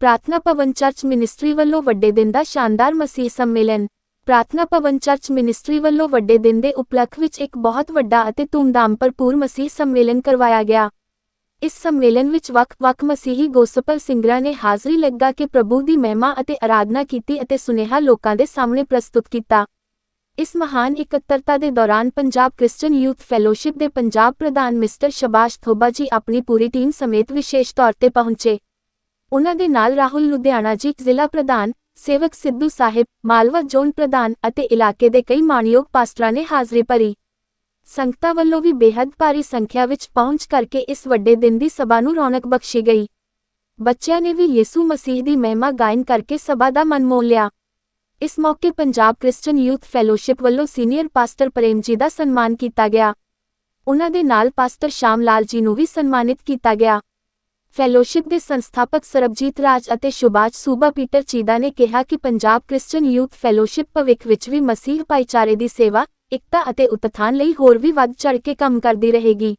ਪ੍ਰਾਰਥਨਾ ਭਵਨ church ministry ਵੱਲੋਂ ਵੱਡੇ ਦਿਨ ਦਾ ਸ਼ਾਨਦਾਰ ਮਸੀਹ ਸੰਮੇਲਨ। ਪ੍ਰਾਰਥਨਾ ਭਵਨ ਚਰਚ ਮਿਨਿਸਟਰੀ ਵੱਲੋਂ ਵੱਡੇ ਦਿਨ ਦੇ ਉਪਲਕਖ ਵਿੱਚ ਇੱਕ ਬਹੁਤ ਵੱਡਾ ਅਤੇ ਧੂਮਧਾਮ ਭਰਪੂਰ ਮਸੀਹ ਸੰਮੇਲਨ ਕਰਵਾਇਆ ਗਿਆ। ਇਸ ਸੰਮੇਲਨ ਵਿੱਚ ਵੱਖ-ਵੱਖ ਮਸੀਹੀ ਗੋਸਪਲ ਸਿੰਗਰਾਂ ਨੇ ਹਾਜ਼ਰੀ ਲੱਗਾ ਕੇ ਪ੍ਰਭੂ ਦੀ ਮਹਿਮਾ ਅਤੇ ਆਰਾਧਨਾ ਕੀਤੀ ਅਤੇ ਸੁਨੇਹਾ ਲੋਕਾਂ ਦੇ ਸਾਹਮਣੇ ਪ੍ਰਸਤੁਤ ਕੀਤਾ। ਇਸ ਮਹਾਨ ਇਕੱਤਰਤਾ ਦੇ ਦੌਰਾਨ ਪੰਜਾਬ ਕ੍ਰਿਸਚੀਅਨ ਯੂਥ ਫੈਲੋਸ਼ਿਪ ਦੇ ਪੰਜਾਬ ਪ੍ਰਧਾਨ ਮਿਸਟਰ ਸ਼ਬਾਸ਼ ਥੋਬਾ ਜੀ ਆਪਣੀ ਪੂਰੀ ਟੀਮ ਸਮੇਤ ਵਿਸ਼ੇਸ਼ ਤੌਰ ਤੇ ਪਹੁੰਚੇ। ਉਹਨਾਂ ਦੇ ਨਾਲ ਰਾਹੁਲ ਲੁਧਿਆਣਾ ਜੀ, ਜ਼ਿਲ੍ਹਾ ਪ੍ਰਧਾਨ, ਸੇਵਕ ਸਿੱਧੂ ਸਾਹਿਬ, ਮਾਲਵਾ ਜ਼ੋਨ ਪ੍ਰਧਾਨ ਅਤੇ ਇਲਾਕੇ ਦੇ ਕਈ ਮਾਣਯੋਗ ਪਾਸਟਰਾਂ ਨੇ ਹਾਜ਼ਰੀ ਭਰੀ। ਸੰਗਤਾਂ ਵੱਲੋਂ ਵੀ ਬੇहद ਭਾਰੀ ਸੰਖਿਆ ਵਿੱਚ ਪਹੁੰਚ ਕਰਕੇ ਇਸ ਵੱਡੇ ਦਿਨ ਦੀ ਸਭਾ ਨੂੰ ਰੌਣਕ ਬਖਸ਼ੀ ਗਈ। ਬੱਚਿਆਂ ਨੇ ਵੀ ਯਿਸੂ ਮਸੀਹ ਦੀ ਮਹਿਮਾ ਗਾਇਨ ਕਰਕੇ ਸਭਾ ਦਾ ਮਨ ਮੋਹ ਲਿਆ। ਇਸ ਮੌਕੇ ਪੰਜਾਬ ਕ੍ਰਿਸਚੀਅਨ ਯੂਥ ਫੈਲੋਸ਼ਿਪ ਵੱਲੋਂ ਸੀਨੀਅਰ ਪਾਸਟਰ ਪ੍ਰੇਮ ਜੀ ਦਾ ਸਨਮਾਨ ਕੀਤਾ ਗਿਆ। ਉਹਨਾਂ ਦੇ ਨਾਲ ਪਾਸਟਰ ਸ਼ਾਮ ਲਾਲ ਜੀ ਨੂੰ ਵੀ ਸਨਮਾਨਿਤ ਕੀਤਾ ਗਿਆ। ਫੈਲੋਸ਼ਿਪ ਦੇ ਸੰਸਥਾਪਕ ਸਰਬਜੀਤ ਰਾਜ ਅਤੇ ਸ਼ੁਭਾਜ ਸੂਬਾ ਪੀਟਰ ਚੀਦਾ ਨੇ ਕਿਹਾ ਕਿ ਪੰਜਾਬ ਕ੍ਰਿਸਚੀਅਨ ਯੂਥ ਫੈਲੋਸ਼ਿਪ ਭਵਿੱਖ ਵਿੱਚ ਵੀ ਮਸੀਹ ਭਾਈਚਾਰੇ ਦੀ ਸੇਵਾ, ਇਕਤਾ ਅਤੇ ਉਤਥਾਨ ਲਈ ਹੋਰ ਵੀ ਵੱਧ ਚੜ੍ਹ ਕੇ ਕੰਮ ਕਰਦੀ ਰਹੇਗੀ।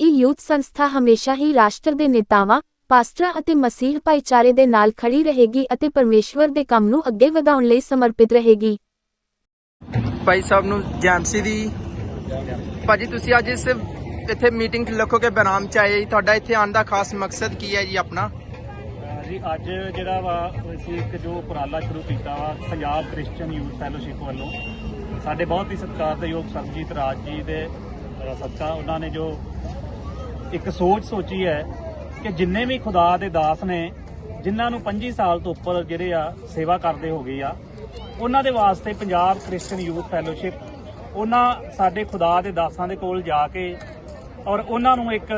ਇਹ ਯੂਥ ਸੰਸਥਾ ਹਮੇਸ਼ਾ ਹੀ ਰਾਸ਼ਟਰ ਦੇ ਨੇਤਾਵਾਂ, ਪਾਸਟਰਾਂ ਅਤੇ ਮਸੀਹ ਭਾਈਚਾਰੇ ਦੇ ਨਾਲ ਖੜੀ ਰਹੇਗੀ ਅਤੇ ਪਰਮੇਸ਼ਵਰ ਦੇ ਕੰਮ ਨੂੰ ਅੱਗੇ ਵਧਾਉਣ ਲਈ ਸਮਰਪਿਤ ਰਹੇਗੀ। ਭਾਈ ਸਾਹਿਬ ਨੂੰ ਜੈਮਸੀ ਦੀ। ਭਾਜੀ, ਤੁਸੀਂ ਅੱਜ ਇਸ ਇੱਥੇ ਮੀਟਿੰਗ ਲੱਖੋ ਕੇ ਬਨਾਮ ਚ ਆਏ ਜੀ। ਤੁਹਾਡਾ ਇੱਥੇ ਆਉਣ ਦਾ ਖਾਸ ਮਕਸਦ ਕੀ ਹੈ ਜੀ ਆਪਣਾ ਜੀ ਅੱਜ ਜਿਹੜਾ ਵਾ ਅਸੀਂ ਇੱਕ ਜੋ ਉਪਰਾਲਾ ਸ਼ੁਰੂ ਕੀਤਾ ਵਾ ਪੰਜਾਬ ਕ੍ਰਿਸਚੀਅਨ ਯੂਥ ਫੈਲੋਸ਼ਿਪ ਵੱਲੋਂ ਸਾਡੇ ਬਹੁਤ ਹੀ ਸਤਿਕਾਰਯੋਗ ਸਰਬਜੀਤ ਰਾਜ ਜੀ ਦੇ ਅ, ਸਦਕਾ ਉਹਨਾਂ ਨੇ ਜੋ ਇੱਕ ਸੋਚ ਸੋਚੀ ਹੈ ਕਿ ਜਿੰਨੇ ਵੀ ਖੁਦਾ ਦੇ ਦਾਸ ਨੇ ਜਿਨ੍ਹਾਂ ਨੂੰ 25 ਸਾਲ ਤੋਂ ਉੱਪਰ ਜਿਹੜੇ ਆ ਸੇਵਾ ਕਰਦੇ ਹੋ ਗਏ ਆ ਉਹਨਾਂ ਦੇ ਵਾਸਤੇ ਪੰਜਾਬ ਕ੍ਰਿਸਚੀਅਨ ਯੂਥ ਫੈਲੋਸ਼ਿਪ ਉਹਨਾਂ ਸਾਡੇ ਖੁਦਾ ਦੇ ਦਾਸਾਂ ਦੇ ਕੋਲ ਜਾ ਕੇ ਔਰ ਉਹਨਾਂ ਨੂੰ ਇੱਕ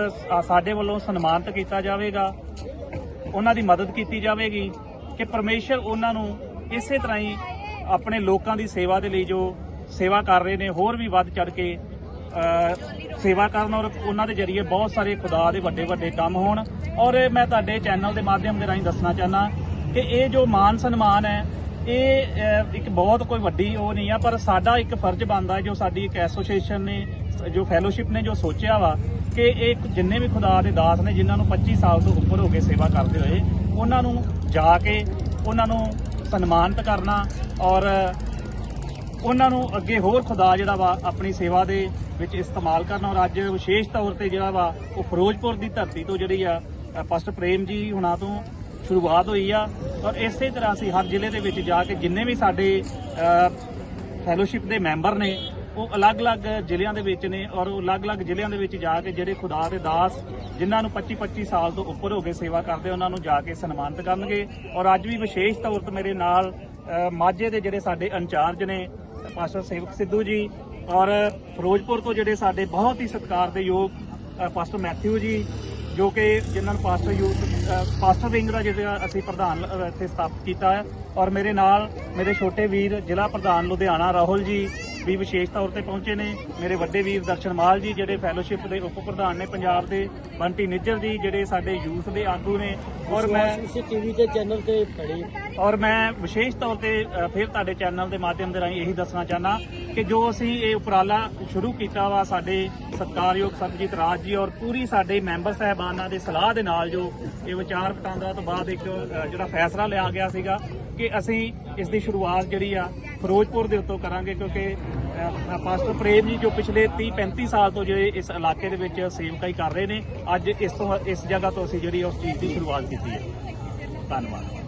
ਸਾਡੇ ਵੱਲੋਂ ਸਨਮਾਨਿਤ ਕੀਤਾ ਜਾਵੇਗਾ। ਉਹਨਾਂ ਦੀ ਮਦਦ ਕੀਤੀ ਜਾਵੇਗੀ ਕਿ ਪਰਮੇਸ਼ਰ ਉਹਨਾਂ ਨੂੰ ਇਸੇ ਤਰ੍ਹਾਂ ਹੀ ਆਪਣੇ ਲੋਕਾਂ ਦੀ ਸੇਵਾ ਦੇ ਲਈ ਜੋ ਸੇਵਾ ਕਰ ਰਹੇ ਨੇ, ਹੋਰ ਵੀ ਵੱਧ ਚੜ ਕੇ ਸੇਵਾ ਕਰਨ ਔਰ ਉਹਨਾਂ ਦੇ ਜਰੀਏ ਬਹੁਤ ਸਾਰੇ ਖੁਦਾ ਦੇ ਵੱਡੇ ਵੱਡੇ ਕੰਮ ਹੋਣ। ਔਰ ਮੈਂ ਤੁਹਾਡੇ ਚੈਨਲ ਦੇ ਮਾਧਿਅਮ ਦੇ ਰਾਹੀਂ ਦੱਸਣਾ ਚਾਹਨਾ ਕਿ ਇਹ ਜੋ ਮਾਨ ਸਨਮਾਨ ਹੈ, ਇਹ ਇੱਕ ਬਹੁਤ ਕੋਈ ਵੱਡੀ ਉਹ ਨਹੀਂ ਆ, ਪਰ ਸਾਡਾ ਇੱਕ ਫਰਜ਼ ਬਣਦਾ ਜੋ ਸਾਡੀ ਇੱਕ ਐਸੋਸੀਏਸ਼ਨ ਨੇ ਜੋ ਫੈਲੋਸ਼ਿਪ ਨੇ ਜੋ ਸੋਚਿਆ ਵਾ ਕਿ ਇਹ ਜਿੰਨੇ ਵੀ ਖੁਦਾ ਦੇ ਦਾਸ ਨੇ ਜਿਨ੍ਹਾਂ ਨੂੰ 25 ਸਾਲ ਤੋਂ ਉੱਪਰ ਹੋ ਕੇ ਸੇਵਾ ਕਰਦੇ ਹੋਏ ਉਹਨਾਂ ਨੂੰ ਜਾ ਕੇ ਉਹਨਾਂ ਨੂੰ ਸਨਮਾਨਿਤ ਕਰਨਾ ਔਰ ਉਹਨਾਂ ਨੂੰ ਅੱਗੇ ਹੋਰ ਖੁਦਾ ਜਿਹੜਾ ਵਾ ਆਪਣੀ ਸੇਵਾ ਦੇ ਵਿੱਚ ਇਸਤੇਮਾਲ ਕਰਨਾ ਔਰ ਅੱਜ ਵਿਸ਼ੇਸ਼ ਤੌਰ ਤੇ ਜਿਹੜਾ ਵਾ ਉਹ ਫਿਰੋਜ਼ਪੁਰ ਦੀ ਧਰਤੀ ਤੋਂ ਜਿਹੜੀ ਆ ਅ, ਪਾਸਟਰ ਪ੍ਰੇਮ ਜੀ ਹੁਣਾਂ ਤੋਂ ਸ਼ੁਰੂਆਤ ਹੋਈ ਆ ਔਰ ਇਸੇ ਤਰ੍ਹਾਂ ਅਸੀਂ ਹਰ ਜ਼ਿਲ੍ਹੇ ਦੇ ਵਿੱਚ ਜਾ ਕੇ ਜਿੰਨੇ ਵੀ ਸਾਡੇ ਫੈਲੋਸ਼ਿਪ ਦੇ ਮੈਂਬਰ ਨੇ ਉਹ ਅਲੱਗ-ਅਲੱਗ ਜ਼ਿਲ੍ਹਿਆਂ ਦੇ ਵਿੱਚ ਨੇ ਔਰ ਉਹ ਅਲੱਗ-ਅਲੱਗ ਜ਼ਿਲ੍ਹਿਆਂ ਦੇ ਵਿੱਚ ਜਾ ਕੇ ਜਿਹੜੇ ਖੁਦਾ ਦੇ ਦਾਸ ਜਿਨ੍ਹਾਂ ਨੂੰ 25-25 ਸਾਲ ਤੋਂ ਉੱਪਰ ਹੋ ਕੇ ਸੇਵਾ ਕਰਦੇ, ਉਹਨਾਂ ਨੂੰ ਜਾ ਕੇ ਸਨਮਾਨਿਤ ਕਰਨਗੇ। ਔਰ ਅੱਜ ਵੀ ਵਿਸ਼ੇਸ਼ ਤੌਰ ਤੇ ਮੇਰੇ ਨਾਲ ਮਾਝੇ ਦੇ ਜਿਹੜੇ ਸਾਡੇ ਇੰਚਾਰਜ ਨੇ, ਪਾਸਟਰ ਸੇਵਕ ਸਿੱਧੂ ਜੀ ਔਰ ਫਿਰੋਜ਼ਪੁਰ ਤੋਂ ਜਿਹੜੇ ਸਾਡੇ ਬਹੁਤ ਹੀ ਸਤਿਕਾਰ ਦੇ ਯੋਗ ਪਾਸਟਰ ਮੈਥਿਊ ਜੀ, ਜੋ ਕਿ ਜਿਨ੍ਹਾਂ ਨੂੰ ਪਾਸਟਰ ਯੂਥ ਪਾਸਟਰ ਵਿੰਗ ਦਾ ਜਿਹੜਾ ਅਸੀਂ ਪ੍ਰਧਾਨ ਇੱਥੇ ਸਥਾਪਿਤ ਕੀਤਾ ਹੈ। ਔਰ ਮੇਰੇ ਨਾਲ ਮੇਰੇ ਛੋਟੇ ਵੀਰ ਜ਼ਿਲ੍ਹਾ ਪ੍ਰਧਾਨ ਲੁਧਿਆਣਾ ਰਾਹੁਲ ਜੀ ਵੀ ਵਿਸ਼ੇਸ਼ ਤੌਰ ਤੇ ਪਹੁੰਚੇ ਨੇ। ਮੇਰੇ ਵੱਡੇ ਵੀਰ ਦਰਸ਼ਨ ਮਾਲ ਜੀ ਜਿਹੜੇ ਫੈਲੋਸ਼ਿਪ ਦੇ ਉਪ ਪ੍ਰਧਾਨ ਨੇ ਪੰਜਾਬ ਦੇ ਬੰਟੀ ਨਿੱਜਰ ਜੀ ਜਿਹੜੇ ਸਾਡੇ ਯੂਥ ਦੇ ਆਗੂ ਨੇ। ਔਰ ਮੈਂ ਇਸੇ ਟੀਵੀ ਦੇ ਚੈਨਲ ਤੇ ਖੜੀ ਔਰ ਮੈਂ ਵਿਸ਼ੇਸ਼ ਤੌਰ ਤੇ ਫਿਰ ਤੁਹਾਡੇ ਚੈਨਲ ਦੇ ਮਾਧਿਅਮ ਦੇ ਰਾਹੀਂ ਇਹੀ ਦੱਸਣਾ ਚਾਹਨਾ ਕਿ ਜੋ ਅਸੀਂ ਇਹ ਉਪਰਾਲਾ ਸ਼ੁਰੂ ਕੀਤਾ ਵਾ ਸਾਡੇ ਸਤਿਕਾਰਯੋਗ ਸਰਬਜੀਤ ਰਾਜ ਜੀ ਔਰ ਪੂਰੀ ਸਾਡੇ ਮੈਂਬਰ ਸਹਿਬਾਨਾਂ ਦੇ ਸਲਾਹ ਦੇ ਨਾਲ ਜੋ ਇਹ ਵਿਚਾਰ ਵਟਾਂਦਰਾ ਤੋਂ ਬਾਅਦ ਇੱਕ ਜਿਹੜਾ ਫੈਸਲਾ ਲਿਆ ਗਿਆ ਸੀਗਾ ਕਿ ਅਸੀਂ ਇਸ ਦੀ ਸ਼ੁਰੂਆਤ ਜਿਹੜੀ ਆ ਫਿਰੋਜ਼ਪੁਰ ਦੇ ਉੱਤੋਂ ਕਰਾਂਗੇ ਕਿਉਂਕਿ ਅ, ਪਾਸਟਰ ਪ੍ਰੇਮ ਜੀ ਜੋ ਪਿਛਲੇ 30 35 ਸਾਲ ਤੋਂ ਜਿਹੜੇ ਇਸ ਇਲਾਕੇ ਦੇ ਵਿੱਚ ਸੇਵਕਾਈ ਕਰ ਰਹੇ ਨੇ ਅੱਜ ਇਸ ਤੋਂ ਇਸ ਜਗ੍ਹਾ ਤੋਂ ਅਸੀਂ ਜਿਹੜੀ ਉਸ ਚੀਜ਼ ਦੀ ਸ਼ੁਰੂਆਤ ਕੀਤੀ ਹੈ। ਧੰਨਵਾਦ।